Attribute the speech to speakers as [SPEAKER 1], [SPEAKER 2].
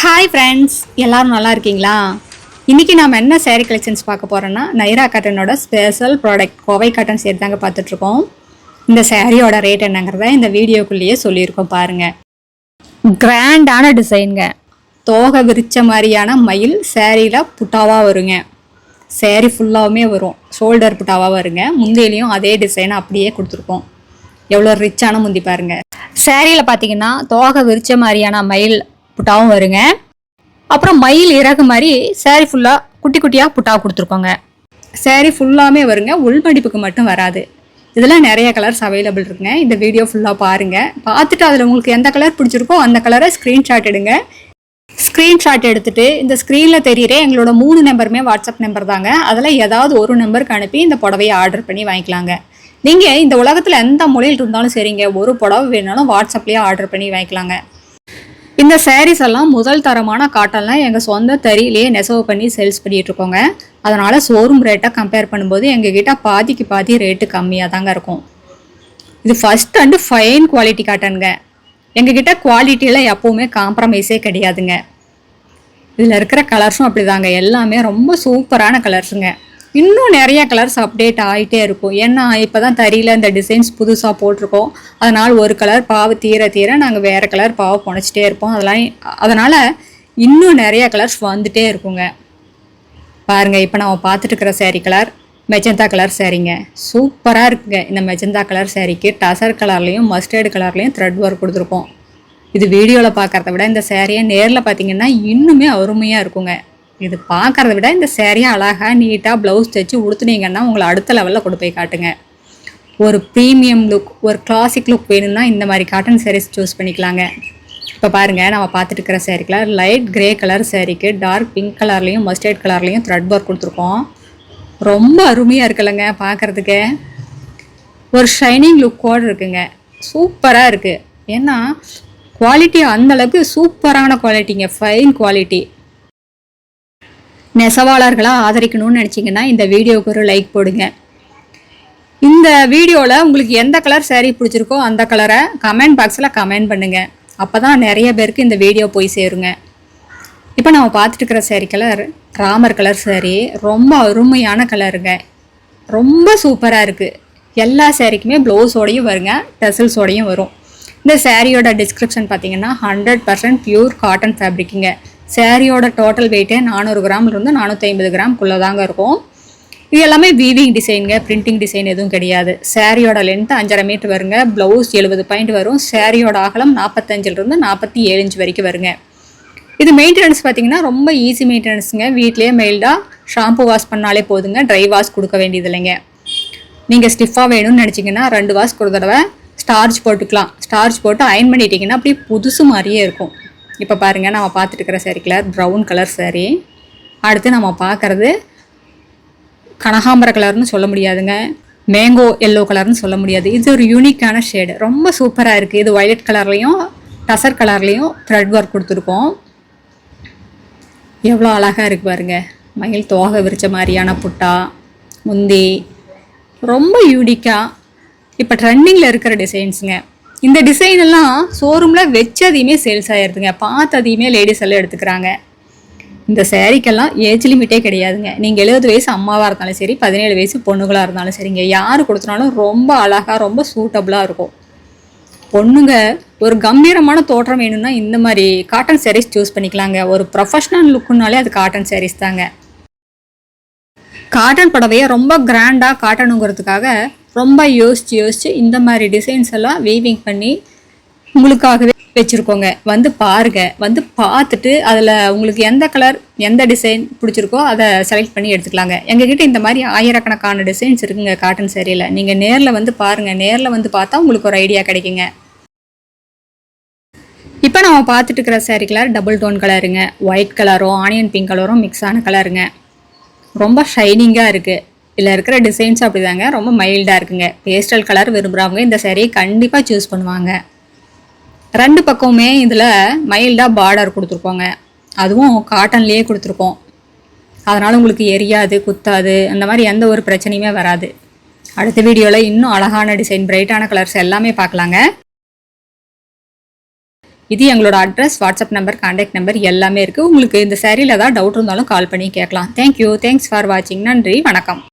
[SPEAKER 1] Hi friends எல்லோரும் நல்லா இருக்கீங்களா? இன்றைக்கி நாம் என்ன சேரீ கலெக்ஷன்ஸ் பார்க்க போகிறோன்னா Naira காட்டனோட special product Kovai cotton saree தாங்க பார்த்துட்ருக்கோம். இந்த சேரீயோட ரேட் என்னங்கிறத இந்த வீடியோக்குள்ளேயே சொல்லியிருக்கோம் பாருங்கள் கிராண்டான டிசைனுங்க தோகை விரித்த மாதிரியான மயில் சேரீயில் புட்டாவாக வருங்க. சேரீ ஃபுல்லாகவுமே வரும். ஷோல்டர் புட்டாவாக வருங்க. முந்தையிலையும் அதே டிசைனை அப்படியே கொடுத்துருக்கோம். எவ்வளோ ரிச்சான முந்தி பாருங்க. சேரீயில் பார்த்தீங்கன்னா தோகை விரிச்ச மாதிரியான மயில் புட்டாவும் வருங்க. அப்புறம் மயில் இறகு மாதிரி saree ஃபுல்லாக குட்டி குட்டியாக புட்டா கொடுத்துருக்கோங்க. saree ஃபுல்லாமே வருங்க. உள்மடிப்புக்கு மட்டும் வராது. இதில் நிறைய கலர்ஸ் அவைலபிள் இருக்குங்க. இந்த வீடியோ ஃபுல்லாக பாருங்கள் பார்த்துட்டு அதில் உங்களுக்கு எந்த கலர் பிடிச்சிருக்கோ அந்த கலரை ஸ்க்ரீன்ஷாட் எடுங்க. ஸ்க்ரீன்ஷாட் எடுத்துட்டு இந்த ஸ்க்ரீனில் தெரியிற எங்களோட மூணு நம்பருமே வாட்ஸ்அப் நம்பர் தாங்க. அதில் ஏதாவது ஒரு நம்பருக்கு அனுப்பி இந்த புடவையை ஆர்டர் பண்ணி வாங்கிக்கலாங்க. நீங்கள் இந்த உலகத்தில் எந்த மொழியில் இருந்தாலும் சரிங்க. ஒரு புடவை வேணாலும் வாட்ஸ்அப்லேயே ஆர்டர் பண்ணி வாங்கிக்கலாங்க. இந்த சாரீஸ் எல்லாம் முதல் தரமான காட்டன்லாம் எங்கள் சொந்த தறியிலேயே நெசவு பண்ணி சேல்ஸ் பண்ணிட்டு இருக்கோங்க அதனால் ஷோரூம் ரேட்டை கம்பேர் பண்ணும்போது எங்ககிட்ட பாதிக்கு பாதி ரேட்டு கம்மியாக தாங்க இருக்கும். இது ஃபர்ஸ்ட் அண்டு ஃபைன் குவாலிட்டி காட்டனுங்க எங்ககிட்ட குவாலிட்டியில் எப்போவுமே காம்ப்ரமைஸே கிடையாதுங்க. இதில் இருக்கிற கலர்ஸும் அப்படிதாங்க. எல்லாமே ரொம்ப சூப்பரான கலர்ஸுங்க இன்னும் நிறைய கலர்ஸ் அப்டேட் ஆகிட்டே இருக்கும். ஏன்னா இப்போ தான் தறியில் இந்த டிசைன்ஸ் புதுசாக போட்டிருக்கோம். அதனால் ஒரு கலர் பாவு தீர தீர நாங்கள் வேறு கலர் பாவை புனைச்சிட்டே இருப்போம். அதெல்லாம் அதனால் இன்னும் நிறைய கலர்ஸ் வந்துட்டே இருக்குங்க. பாருங்கள் இப்போ நம்ம பார்த்துட்டு இருக்கிற சேரீ கலர் மெஜந்தா கலர் சேரீங்க சூப்பராக இருக்குங்க. இந்த மெஜந்தா கலர் சேரீக்கு டசர் கலர்லேயும் மஸ்டர்டு கலர்லேயும் த்ரெட் ஒர்க் கொடுத்துருக்கோம். இது வீடியோவில் பார்க்கறத விட இந்த சேரீயை நேரில் பார்த்தீங்கன்னா இன்னுமே அருமையாக இருக்குங்க. இது பார்க்கறத விட இந்த சேரீயை அழகாக நீட்டாக ப்ளவுஸ் தைச்சு உடுத்துனீங்கன்னா உங்களை அடுத்த லெவலில் கொண்டு போய் காட்டுங்க. ஒரு ப்ரீமியம் லுக் ஒரு கிளாசிக் லுக் வேணும்னா இந்த மாதிரி காட்டன் சேரீஸ் சூஸ் பண்ணிக்கலாங்க. இப்போ பாருங்கள் நம்ம பார்த்துட்டு இருக்கிற saree லைட் கிரே கலர் சேரீக்கு டார்க் பிங்க் கலர்லேயும் மஸ்டர்ட் கலர்லேயும் த்ரெட் ஒர்க் கொடுத்துருக்கோம். ரொம்ப அருமையாக இருக்குல்லங்க பார்க்குறதுக்கு ஒரு ஷைனிங் லுக்கோடு இருக்குங்க. சூப்பராக இருக்குது ஏன்னா குவாலிட்டி அந்தளவுக்கு சூப்பரான குவாலிட்டிங்க ஃபைன் குவாலிட்டி நெசவாளர்களாக ஆதரிக்கணும்னு நினச்சிங்கன்னா இந்த வீடியோவுக்கு ஒரு லைக் போடுங்க. இந்த வீடியோவில் உங்களுக்கு எந்த கலர் சேரீ பிடிச்சிருக்கோ அந்த கலரை கமெண்ட் பாக்ஸில் கமெண்ட் பண்ணுங்கள் அப்போ தான் நிறைய பேருக்கு இந்த வீடியோ போய் சேருங்க. இப்போ நம்ம பார்த்துட்டு இருக்கிற saree colour Ramar colour saree ரொம்ப அருமையான கலருங்க ரொம்ப சூப்பராக இருக்குது எல்லா சேரீக்குமே ப்ளவுஸோடையும் வருங்க டெசல்ஸோடையும் வரும். இந்த சேரீயோட டிஸ்கிரிப்ஷன் பார்த்தீங்கன்னா ஹண்ட்ரட் பர்சன்ட் பியூர் காட்டன் ஃபேப்ரிக்குங்க சேரீயோட டோட்டல் வெயிட்டே நானூறு கிராம்லேருந்து நானூற்றி ஐம்பது கிராம்குள்ளே தாங்க இருக்கும். இது எல்லாமே வீவிங் டிசைனுங்க பிரிண்டிங் டிசைன் எதுவும் கிடையாது. சேரீயோட லென்த் அஞ்சரை மீட்டர் வருங்க. ப்ளவுஸ் எழுபது பாயிண்ட் வரும். சேரீயோட அகலம் நாற்பத்தஞ்சிலிருந்து நாற்பத்தி ஏழு இன்ச் வரைக்கும் வருங்க. இது மெயின்டெனன்ஸ் பார்த்தீங்கன்னா ரொம்ப ஈஸி மெயின்டெனன்ஸுங்க வீட்லேயே மெயில்டாக ஷாம்பு வாஷ் பண்ணாலே போதுங்க. ட்ரை வாஷ் கொடுக்க வேண்டியது இல்லைங்க. நீங்கள் ஸ்டிஃபாக வேணும்னு நினச்சிங்கன்னா ரெண்டு வாஷ் ஒரு தடவை ஸ்டார்ச் போட்டுக்கலாம். ஸ்டார்ச் போட்டு அயன் பண்ணிட்டீங்கன்னா அப்படியே புதுசு மாதிரியே இருக்கும். இப்போ பாருங்கள் நம்ம பார்த்துட்டு இருக்கிற saree colour brown colour saree அடுத்து நம்ம பார்க்குறது கனகாம்பர கலர்னு சொல்ல முடியாதுங்க. மேங்கோ எல்லோ கலர்னு சொல்ல முடியாது. இது ஒரு யூனிக்கான ஷேடு ரொம்ப சூப்பராக இருக்குது இது ஒயலட் கலர்லேயும் டசர் கலர்லேயும் த்ரெட் ஒர்க் கொடுத்துருக்கோம். எவ்வளோ அழகாக இருக்கு பாருங்க. மயில் தோகை விரித்த மாதிரியான புட்டா முந்தி. ரொம்ப யூனிக்காக இப்போ ட்ரெண்டிங்கில் இருக்கிற டிசைன்ஸுங்க இந்த டிசைன் எல்லாம் ஷோரூமில் வச்சதையுமே சேல்ஸ் ஆகிருதுங்க பார்த்ததையுமே லேடிஸ் எல்லாம் எடுத்துக்கிறாங்க. இந்த சேரீக்கெல்லாம் ஏஜ் லிமிட்டே கிடையாதுங்க. நீங்கள் எழுபது வயசு அம்மாவாக இருந்தாலும் சரி பதினேழு வயசு பொண்ணுங்களாக இருந்தாலும் சரிங்க. யார் கொடுத்தனாலும் ரொம்ப அழகாக ரொம்ப சூட்டபுளாக இருக்கும். பொண்ணுங்க ஒரு கம்பீரமான தோற்றம் வேணும்னா இந்த மாதிரி காட்டன் சேரீஸ் சூஸ் பண்ணிக்கலாங்க. ஒரு ப்ரொஃபஷ்னல் லுக்குனாலே அது காட்டன் சேரீஸ் தாங்க. காட்டன் புடவையை ரொம்ப கிராண்டாக காட்டணுங்கிறதுக்காக ரொம்ப யோசித்து யோசித்து இந்த மாதிரி டிசைன்ஸ் எல்லாம் வீவிங் பண்ணி உங்களுக்காகவே வச்சுருக்கோங்க. வந்து பாருங்க. வந்து பார்த்துட்டு அதில் உங்களுக்கு எந்த கலர் எந்த டிசைன் பிடிச்சிருக்கோ அதை செலக்ட் பண்ணி எடுத்துக்கலாங்க. எங்ககிட்ட இந்த மாதிரி ஆயிரக்கணக்கான டிசைன்ஸ் இருக்குங்க காட்டன் சேரீயில் நீங்கள் நேரில் வந்து பாருங்கள் நேரில் வந்து பார்த்தா உங்களுக்கு ஒரு ஐடியா கிடைக்குங்க. இப்போ நம்ம பார்த்துட்டு இருக்கிற சேரீ கலர் டபுள் டோன் கலருங்க ஒயிட் கலரும் ஆனியன் பிங்க் கலரும் மிக்ஸான கலருங்க ரொம்ப ஷைனிங்காக இருக்குது இதில் இருக்கிற டிசைன்ஸ் அப்படிதாங்க. ரொம்ப மைல்டாக இருக்குங்க. பேஸ்டல் கலர் விரும்புகிறவங்க இந்த சாரியை கண்டிப்பாக சூஸ் பண்ணுவாங்க. ரெண்டு பக்கமுமே இதில் மைல்டாக பார்டர் கொடுத்துருக்கோங்க. அதுவும் காட்டன்லேயே கொடுத்துருக்கோம். அதனால் உங்களுக்கு எரியாது குத்தாது அந்த மாதிரி எந்த ஒரு பிரச்சனையுமே வராது. அடுத்த வீடியோவில் இன்னும் அழகான டிசைன் பிரைட்டான கலர்ஸ் எல்லாமே பார்க்கலாங்க. இது எங்களோட address WhatsApp number contact number எல்லாமே இருக்குது உங்களுக்கு இந்த சேரீல ஏதாவது டவுட் இருந்தாலும் கால் பண்ணி கேட்கலாம். தேங்க்யூ தேங்க்ஸ் ஃபார் வாட்சிங் நன்றி. வணக்கம்.